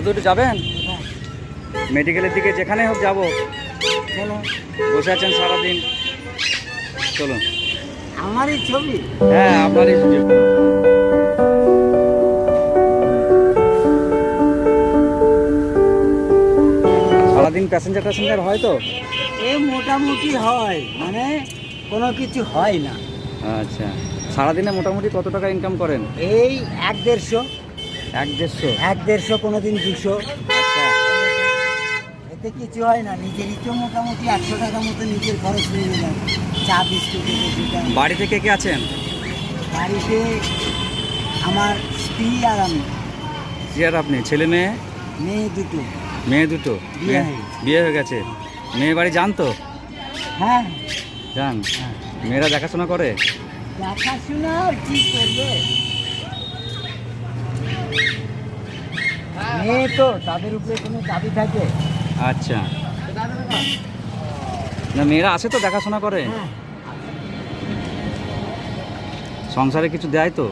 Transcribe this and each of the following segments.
দাদু একটু যাবেন? মেডিকেলের দিকে যেখানে হোক যাব। বসে আছেন সারাদিন। চলুন। আমারই ছবি। হ্যাঁ আপনারই সুযোগ সারাদিন প্যাসেঞ্জার প্যাসেঞ্জার হয় তো? এ মোটামুটি হয় মানে কোনো কিছু হয় না। আচ্ছা। সারাদিনে মোটামুটি কত টাকা ইনকাম করেন? এই এক দেড়শো। এক দেড়শো? এক দেড়শো কোনো দিন দুশো। এতে কিছু হয় না মোটামুটি একশো টাকা মতো নিজের খরচ নিয়ে নিলাম চা বিস্কুট সেটা। বাড়িতে কে আছেন? বাড়িতে আমার স্ত্রী আর আমি। জি আর আপনি ছেলে মেয়ে? মেয়ে দুটো। মেয়ে দুটো? বিয়ে হয়ে বিয়ে হয়ে গেছে। মেয়ে বাড়ি যান তো? হ্যাঁ। যান। হ্যাঁ মেয়েরা দেখাশোনা করে? দেখাশোনা কি করবে। মেয়ে তো তাদের উপরে কোনো দাবি থাকে? আচ্ছা। না মেয়েরা আছে তো দেখাশোনা করে? হ্যাঁ। সংসারে কিছু দেয় তো?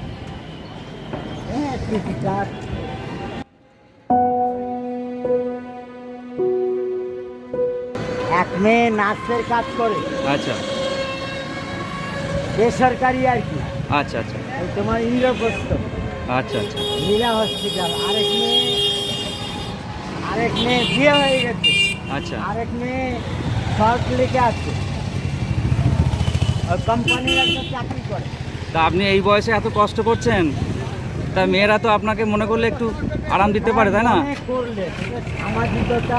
হ্যাঁ এক মেয়ে নার্সের কাজ করে। আচ্ছা। বেসরকারি আর কি। আচ্ছা আচ্ছা। তোমার ইন্দ্রপ্রস্থ। আচ্ছা আচ্ছা। লীলা হসপিটাল আরেক মেয়ে আরেক মেয়ে বিয়ে হয়ে গেছে। আচ্ছা। আরেক মেয়ে সল্ট লেকে আছে। কোম্পানির একটা চাকরি করে। তা আপনি এই বয়সে এত কষ্ট করছেন? তা মেয়েরা তো আপনাকে মনে করলে একটু আরাম দিতে পারে তাই না? করলে সামাজিকতা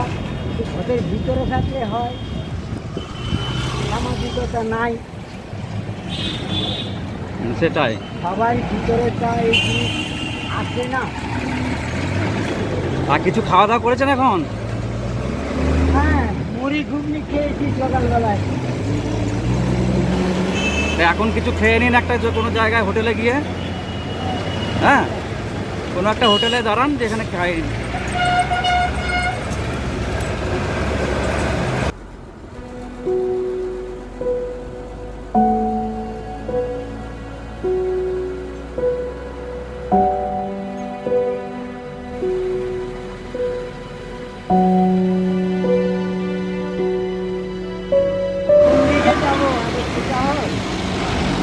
ওদের ভিতরে থাকলে হয়। সামাজিকতা নাই। সেটাই। সবাই ভিতরে জিনিস আসে না। আর কিছু খাওয়া দাওয়া করেছেন এখন? হ্যাঁ মুড়ি ঘুগনি খেয়েছি সকালবেলায়। এখন কিছু খেয়ে নিন একটা যে কোনো জায়গায় হোটেলে গিয়ে। হ্যাঁ কোনো একটা হোটেলে দাঁড়ান যেখানে খাই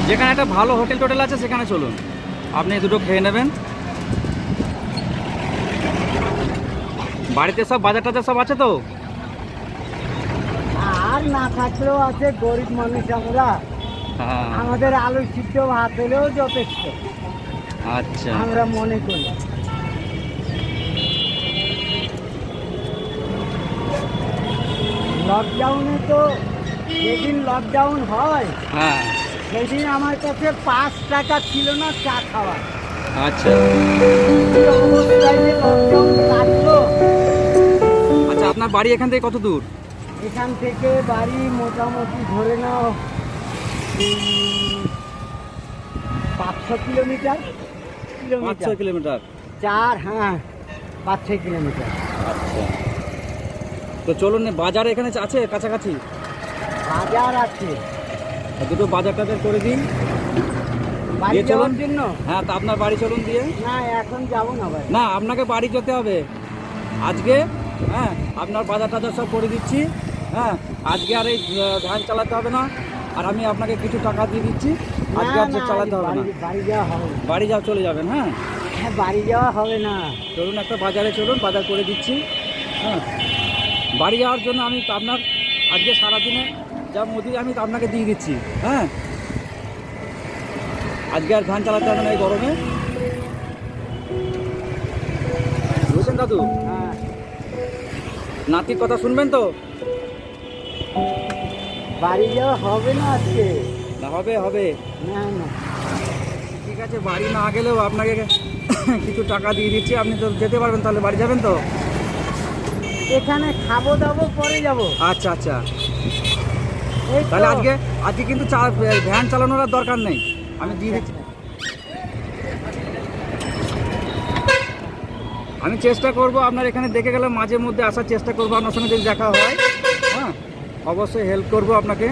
যেখানে একটা ভালো হোটেল টোটেল আছে সেখানে চলুন। আপনি দুটো খেয়ে নেবেন। বাড়িতে সব বাজার টাজার সব আছে তো? আর না থাকলেও আছে গরিব মানুষ আমরা। হ্যাঁ। আমাদের আলু সিদ্ধ ভাত হলেও যথেষ্ট। আচ্ছা। আমরা মনে করি। লকডাউনে তো যেদিন লকডাউন হয় হ্যাঁ। সেদিন আমার কাছে পাঁচ টাকা ছিল না চা খাওয়া আচ্ছা। আচ্ছা আপনার বাড়ি এখান থেকে কত দূর? এখান থেকে বাড়ি মোটামুটি ধরে নাও পাঁচশো কিলোমিটার। পাঁচ কিলোমিটার? চার হ্যাঁ পাঁচ ছয় কিলোমিটার। আচ্ছা। তো চলুন বাজার এখানে আছে কাছাকাছি? বাজার আছে। দুটো বাজার টাজার করে দিন। বাড়ি চলুন। জন্য? হ্যাঁ তা আপনার বাড়ি চলুন দিয়ে। না এখন যাব না ভাই। না আপনাকে বাড়ি যেতে হবে। আজকে হ্যাঁ আপনার বাজার টাজার সব করে দিচ্ছি। হ্যাঁ আজকে আর এই ভ্যান চালাতে হবে না। আর আমি আপনাকে কিছু টাকা দিয়ে দিচ্ছি। আজকে আর চালাতে হবে না। বাড়ি- যাওয়া হবে বাড়ি যা চলে যাবেন হ্যাঁ? হ্যাঁ বাড়ি যাওয়া হবে না। চলুন একটা বাজারে চলুন বাজার করে দিচ্ছি। হ্যাঁ। বাড়ি যাওয়ার জন্য আমি আপনার আজকে সারাদিনে যা মজুরি আমি আপনাকে দিয়ে দিচ্ছি। হ্যাঁ? আজকে আর ধান চালাতে হবে না এই গরমে। বুঝছেন দাদু? হ্যাঁ। নাতির কথা শুনবেন তো? বাড়ি যাওয়া হবে না আজকে? না হবে হবে। না না। ঠিক আছে বাড়ি না গেলেও আপনাকে কিছু টাকা দিয়ে দিচ্ছি। আপনি তো যেতে পারবেন তাহলে বাড়ি যাবেন তো? এখানে খাব দাবো পরে যাব। আচ্ছা আচ্ছা। তাহলে আজকে আজকে কিন্তু ভ্যান চালানোর আর দরকার নেই। আমি দিয়ে দিচ্ছি। আমি চেষ্টা করব আপনার এখানে দেখে গেলে মাঝে মধ্যে আসার চেষ্টা করব আপনার সঙ্গে যদি দেখা হয় হ্যাঁ অবশ্যই হেল্প করব আপনাকে।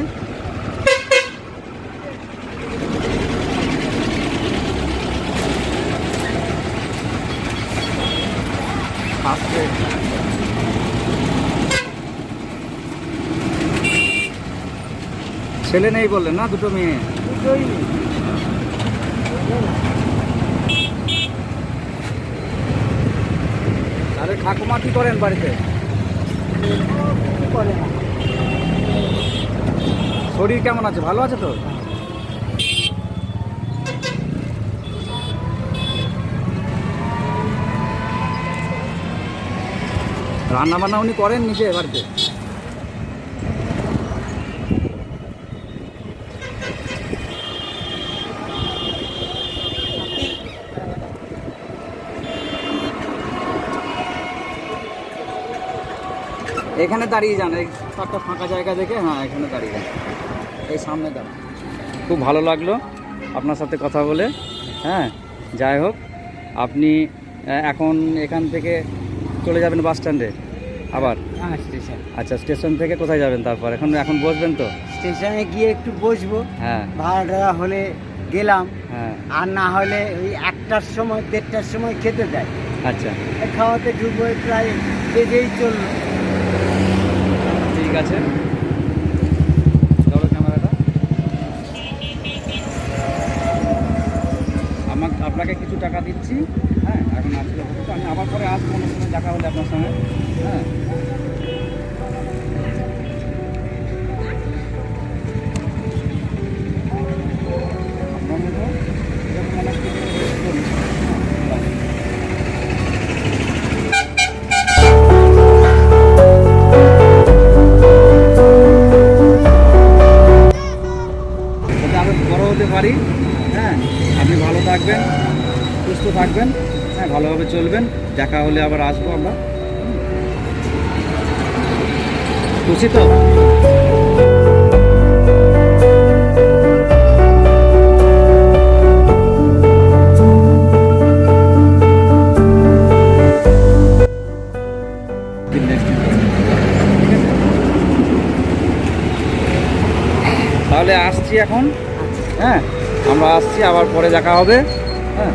ছেলে নেই বললেন না দুটো মেয়ে? আরে ঠাকুমা কি করেন বাড়িতে? শরীর কেমন আছে? ভালো আছে তো? রান্না বান্না উনি করেন নিজে বাড়িতে? এখানে দাঁড়িয়ে যান এই একটা ফাঁকা জায়গা দেখে হ্যাঁ এখানে দাঁড়িয়ে যান। এই সামনে দাঁড়ান। খুব ভালো লাগল আপনার সাথে কথা বলে হ্যাঁ যাই হোক আপনি এখন এখান থেকে চলে যাবেন বাস স্ট্যান্ডে আবার? হ্যাঁ স্টেশন। আচ্ছা স্টেশন থেকে কোথায় যাবেন তারপর? এখন এখন বসবেন তো? স্টেশনে গিয়ে একটু বসবো। হ্যাঁ। ভাড়া হলে গেলাম হ্যাঁ। আর না হলে ওই একটার সময় দেড়টার সময় খেতে দেয়। আচ্ছা। খাওয়াতে ঢুকবো প্রায় বেজেই চলল। ঠিক আছে আপনাকে কিছু টাকা দিচ্ছি। হ্যাঁ এখন আসলে আমি আবার পরে আসব, অন্য সময় দেখা হলে আপনার সঙ্গে। হ্যাঁ। থাকবেন। হ্যাঁ ভালোভাবে চলবেন। দেখা হলে আবার আসব আমরা। খুশি তো? তাহলে আসছি এখন। হ্যাঁ আমরা আসছি আবার পরে দেখা হবে। হ্যাঁ।